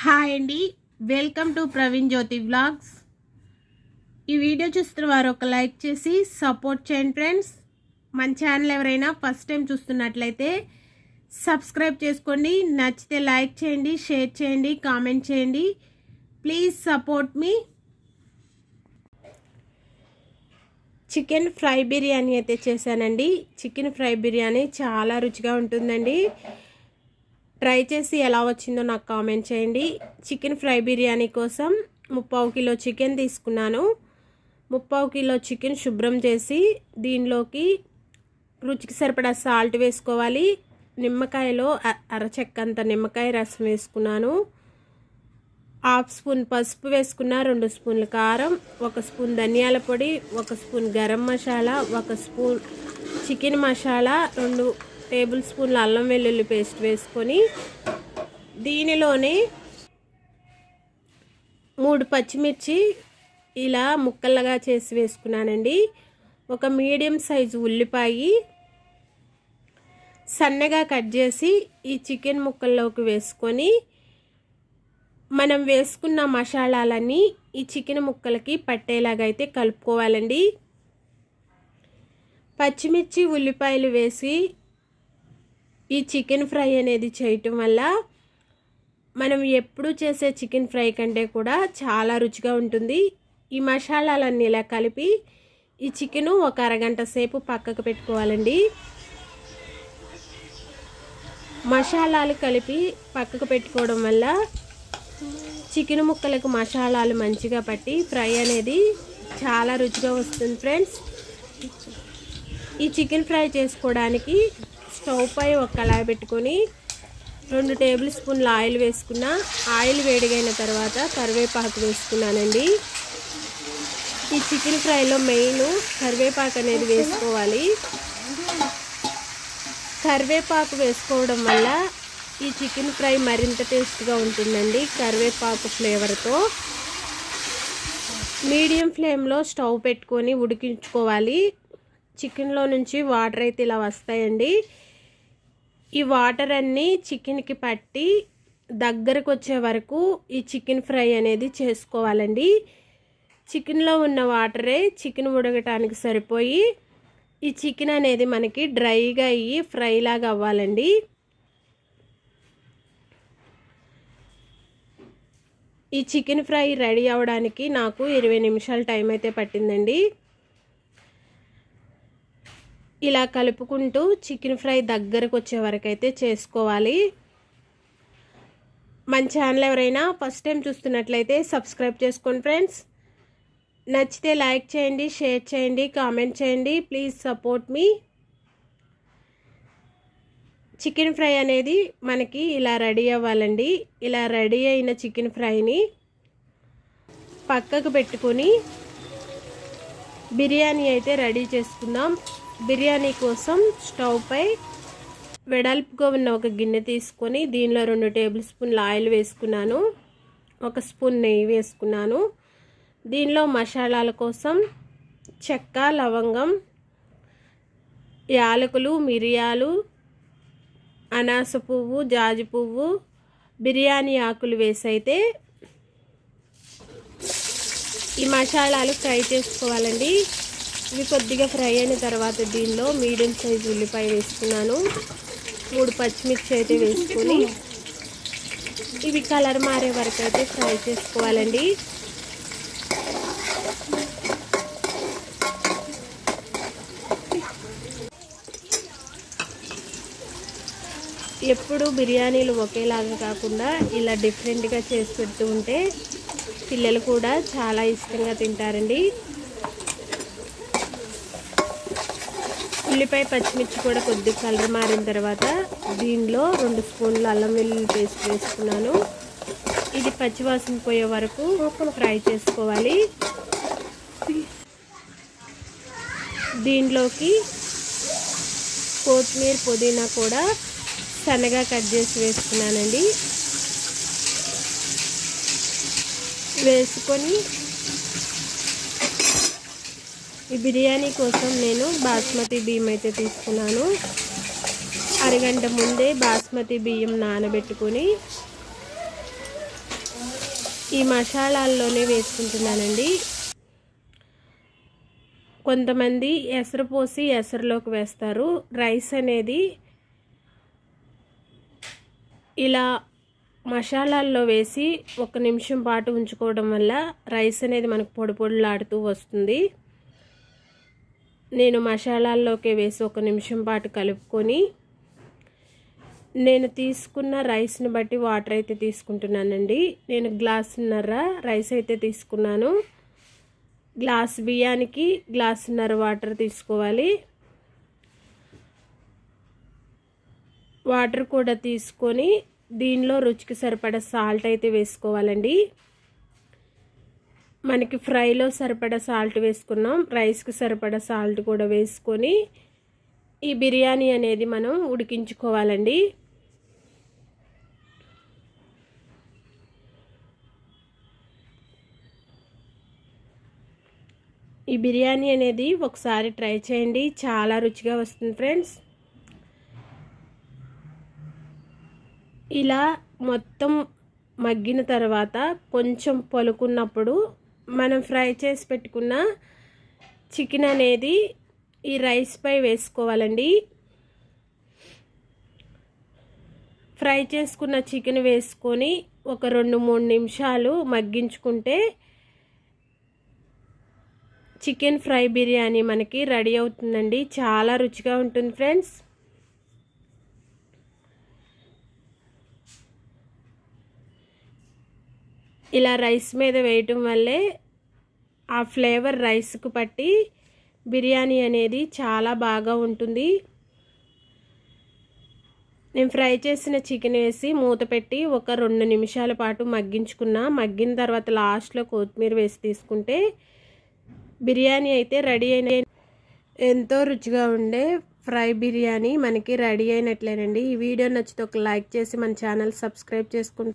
Hi అండి. Welcome to Praveen Jyothi vlogs. ఈ video చూస్తున్న వారు ఒక లైక్ చేసి సపోర్ట్ చేయండి ఫ్రెండ్స్. మన ఛానల్ ఎవరైనా ఫస్ట్ టైం చూస్తున్నట్లయితే సబ్స్క్రైబ్ చేసుకోండి. నచ్చితే లైక్ చేయండి షేర్ చేయండి కామెంట్ చేయండి. ప్లీజ్ సపోర్ట్ మీ. చికెన్ ఫ్రై బిర్యానీ అయితే చేశానండి. చికెన్ ఫ్రై బిర్యానీ చాలా రుచిగా ఉంటుందండి. ట్రై చేసి ఎలా వచ్చిందో నాకు కామెంట్ చేయండి. చికెన్ ఫ్రై బిర్యానీ కోసం ముప్పావు కిలో చికెన్ తీసుకున్నాను. ముప్పావు కిలో చికెన్ శుభ్రం చేసి దీనిలోకి రుచికి సరిపడా సాల్ట్ వేసుకోవాలి. నిమ్మకాయలో అరచెక్కంత నిమ్మకాయ రసం వేసుకున్నాను. హాఫ్ స్పూన్ పసుపు వేసుకున్న రెండు స్పూన్ల కారం ఒక స్పూన్ ధనియాల పొడి ఒక స్పూన్ గరం మసాలా ఒక స్పూన్ చికెన్ మసాలా రెండు టేబుల్ స్పూన్ల అల్లం వెల్లుల్లి పేస్ట్ వేసుకొని దీనిలోనే మూడు పచ్చిమిర్చి ఇలా ముక్కలుగా చేసి వేసుకున్నానండి. ఒక మీడియం సైజు ఉల్లిపాయ సన్నగా కట్ చేసి ఈ చికెన్ ముక్కల్లోకి వేసుకొని మనం వేసుకున్న మసాలాలన్నీ ఈ చికెన్ ముక్కలకి పట్టేలాగా అయితే కలుపుకోవాలండి. పచ్చిమిర్చి ఉల్లిపాయలు వేసి ఈ చికెన్ ఫ్రై అనేది చేయటం వల్ల మనం ఎప్పుడు చేసే చికెన్ ఫ్రై కంటే కూడా చాలా రుచిగా ఉంటుంది. ఈ మసాలాలన్నీ ఇలా కలిపి ఈ చికెను ఒక అరగంట సేపు పక్కకు పెట్టుకోవాలండి. మసాలాలు కలిపి పక్కకు పెట్టుకోవడం వల్ల చికెన్ ముక్కలకు మసాలాలు మంచిగా పట్టి ఫ్రై అనేది చాలా రుచిగా వస్తుంది ఫ్రెండ్స్. ఈ చికెన్ ఫ్రై చేసుకోవడానికి స్టవ్ పై ఒక కళాయి పెట్టుకొని రెండు టేబుల్ స్పూన్ల ఆయిల్ వేసుకున్న. ఆయిల్ వేడిగైన తర్వాత కరివేపాకు వేసుకున్నానండి. ఈ చికెన్ ఫ్రైలో మెయిన్ కరివేపాకు అనేది వేసుకోవాలి. కరివేపాకు వేసుకోవడం వల్ల ఈ చికెన్ ఫ్రై మరింత టేస్ట్గా ఉంటుందండి కరివేపాకు ఫ్లేవర్తో. మీడియం ఫ్లేమ్లో స్టవ్ పెట్టుకొని ఉడికించుకోవాలి. చికెన్లో నుంచి వాటర్ అయితే ఇలా వస్తాయండి. ఈ వాటర్ అన్నీ చికెన్కి పట్టి దగ్గరకు వచ్చే వరకు ఈ చికెన్ ఫ్రై అనేది చేసుకోవాలండి. చికెన్లో ఉన్న వాటరే చికెన్ ఉడకటానికి సరిపోయి ఈ చికెన్ అనేది మనకి డ్రైగా అయ్యి ఫ్రైలాగా అవ్వాలండి. ఈ చికెన్ ఫ్రై రెడీ అవ్వడానికి నాకు ఇరవై నిమిషాల టైం అయితే పట్టిందండి. ఇలా కలుపుకుంటూ చికెన్ ఫ్రై దగ్గరకు వచ్చే వరకు అయితే చేసుకోవాలి. మన ఛానల్ ఎవరైనా ఫస్ట్ టైం చూస్తున్నట్లయితే సబ్స్క్రైబ్ చేసుకోండి ఫ్రెండ్స్. నచ్చితే లైక్ చేయండి షేర్ చేయండి కామెంట్ చేయండి. ప్లీజ్ సపోర్ట్ మీ. చికెన్ ఫ్రై అనేది మనకి ఇలా రెడీ అవ్వాలండి. ఇలా రెడీ అయిన చికెన్ ఫ్రైని పక్కకు పెట్టుకొని బిర్యానీ అయితే రెడీ చేసుకుందాం. బిర్యానీ కోసం స్టవ్పై వెడల్పుగా ఉన్న ఒక గిన్నె తీసుకొని దీనిలో రెండు టేబుల్ స్పూన్ల ఆయిల్ వేసుకున్నాను. ఒక స్పూన్ నెయ్యి వేసుకున్నాను. దీనిలో మసాలాల కోసం చెక్క లవంగం యాలకులు మిరియాలు అనాస పువ్వు జాజి పువ్వు బిర్యానీ ఆకులు వేసి అయితే ఈ మసాలాలు ఫ్రై చేసుకోవాలండి. ఇవి కొద్దిగా ఫ్రై అయిన తర్వాత దీనిలో మీడియం సైజ్ ఉల్లిపాయ వేసుకున్నాను. మూడు పచ్చిమిర్చి అయితే వేసుకొని ఇవి కలర్ మారే వరకు అయితే ఫ్రై చేసుకోవాలండి. ఎప్పుడు బిర్యానీలు ఒకేలాగా కాకుండా ఇలా డిఫరెంట్గా చేసి పెడుతూ ఉంటే పిల్లలు కూడా చాలా ఇష్టంగా తింటారండి. ఉల్లిపాయ పచ్చిమిర్చి కూడా కొద్దిగా కలర్ మారిన తర్వాత దీనిలో రెండు స్పూన్లు అల్లం వెల్లుల్లి పేస్ట్ వేసుకున్నాను. ఇది పచ్చివాసన పోయే వరకు ఫ్రై చేసుకోవాలి. దీనిలోకి కొత్తిమీర పుదీనా కూడా సన్నగా కట్ చేసి వేసుకున్నానండి. వేసుకొని ఈ బిర్యానీ కోసం నేను బాస్మతి బియ్యం అయితే తీసుకున్నాను. అరగంట ముందే బాస్మతి బియ్యం నానబెట్టుకొని ఈ మసాలాల్లోనే వేసుకుంటున్నానండి. కొంతమంది ఎసరు పోసి ఎసరులోకి వేస్తారు. రైస్ అనేది ఇలా మసాలాల్లో వేసి ఒక నిమిషం పాటు ఉంచుకోవడం వల్ల రైస్ అనేది మనకు పొడి పొడిలాడుతూ వస్తుంది. నేను మసాలాల్లోకి వేసి ఒక నిమిషం పాటు కలుపుకొని నేను తీసుకున్న రైస్ని బట్టి వాటర్ అయితే తీసుకుంటున్నానండి. నేను గ్లాసున్నర రైస్ అయితే తీసుకున్నాను. గ్లాస్ బియ్యానికి గ్లాసున్నర వాటర్ తీసుకోవాలి. వాటర్ కూడా తీసుకొని దీనిలో రుచికి సరిపడ సాల్ట్ అయితే వేసుకోవాలండి. మనకి ఫ్రైలో సరిపడా సాల్ట్ వేసుకున్నాం. రైస్కి సరిపడా సాల్ట్ కూడా వేసుకొని ఈ బిర్యానీ అనేది మనం ఉడికించుకోవాలండి. ఈ బిర్యానీ అనేది ఒకసారి ట్రై చేయండి. చాలా రుచిగా వస్తుంది ఫ్రెండ్స్. ఇలా మొత్తం మగ్గిన తర్వాత కొంచెం పలుకున్నప్పుడు మనం ఫ్రై చేసి పెట్టుకున్న చికెన్ అనేది ఈ రైస్పై వేసుకోవాలండి. ఫ్రై చేసుకున్న చికెన్ వేసుకొని ఒక రెండు మూడు నిమిషాలు మగ్గించుకుంటే చికెన్ ఫ్రై బిర్యానీ మనకి రెడీ అవుతుందండి. చాలా రుచిగా ఉంటుంది ఫ్రెండ్స్. ఇలా రైస్ మీద వేయటం వల్లే ఆ ఫ్లేవర్ రైస్కు పట్టి బిర్యానీ అనేది చాలా బాగా ఉంటుంది. నేను ఫ్రై చేసిన చికెన్ వేసి మూత పెట్టి ఒక రెండు నిమిషాల పాటు మగ్గించుకున్నా. మగ్గిన తర్వాత లాస్ట్లో కొత్తిమీర వేసి తీసుకుంటే బిర్యానీ అయితే రెడీ అయిన ఎంతో రుచిగా ఉండే ఫ్రై బిర్యానీ మనకి రెడీ అయినట్లేనండి. ఈ వీడియో నచ్చితే ఒక లైక్ చేసి మన ఛానల్ సబ్స్క్రైబ్ చేసుకుంటే